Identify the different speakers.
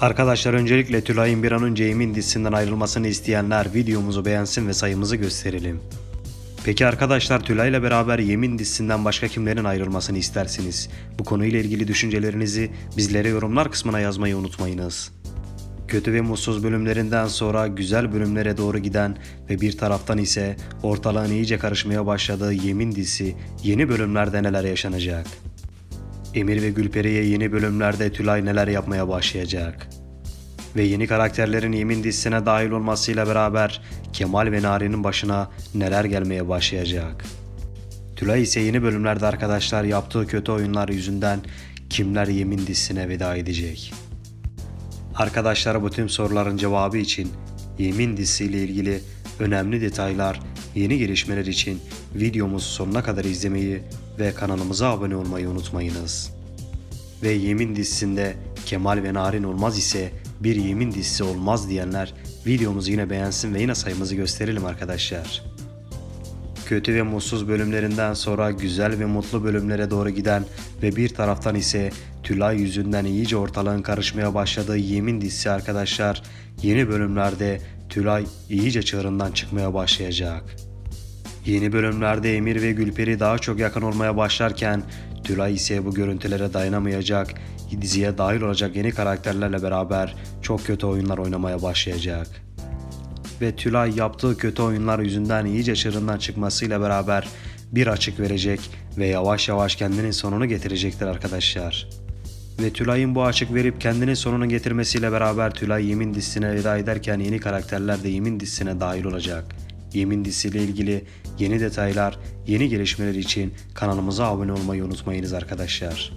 Speaker 1: Arkadaşlar öncelikle Tülay'ın bir an önce Emin dizisinden ayrılmasını isteyenler videomuzu beğensin ve sayımızı gösterelim. Peki arkadaşlar Tülay ile beraber Yemin dizisinden başka kimlerin ayrılmasını istersiniz? Bu konuyla ilgili düşüncelerinizi bizlere yorumlar kısmına yazmayı unutmayınız. Kötü ve mutsuz bölümlerinden sonra güzel bölümlere doğru giden ve bir taraftan ise ortalığın iyice karışmaya başladığı Yemin dizisi yeni bölümlerde neler yaşanacak? Emir ve Gülperi'ye yeni bölümlerde Tülay neler yapmaya başlayacak? Ve yeni karakterlerin Yemin dizisine dahil olmasıyla beraber Kemal ve Nari'nin başına neler gelmeye başlayacak? Tülay ise yeni bölümlerde arkadaşlar yaptığı kötü oyunlar yüzünden kimler Yemin dizisine veda edecek? Arkadaşlar bu tüm soruların cevabı için Yemin dizisiyle ilgili önemli detaylar, yeni gelişmeler için videomuzu sonuna kadar izlemeyi ve kanalımıza abone olmayı unutmayınız. Ve Yemin dizisinde Kemal ve Narin olmaz ise bir Yemin dizisi olmaz diyenler videomuzu yine beğensin ve yine sayımızı gösterelim arkadaşlar. Kötü ve mutsuz bölümlerinden sonra güzel ve mutlu bölümlere doğru giden ve bir taraftan ise Tülay yüzünden iyice ortalığın karışmaya başladığı Yemin dizisi arkadaşlar yeni bölümlerde Tülay iyice çığırından çıkmaya başlayacak. Yeni bölümlerde Emir ve Gülperi daha çok yakın olmaya başlarken Tülay ise bu görüntülere dayanamayacak, diziye dahil olacak yeni karakterlerle beraber çok kötü oyunlar oynamaya başlayacak ve Tülay yaptığı kötü oyunlar yüzünden iyice çığırından çıkmasıyla beraber bir açık verecek ve yavaş yavaş kendinin sonunu getirecektir arkadaşlar. Ve Tülay'ın bu açık verip kendinin sonunu getirmesiyle beraber Tülay Yemin dizisine veda ederken yeni karakterler de Yemin dizisine dahil olacak. Yemin dizisiyle ilgili yeni detaylar, yeni gelişmeler için kanalımıza abone olmayı unutmayınız arkadaşlar.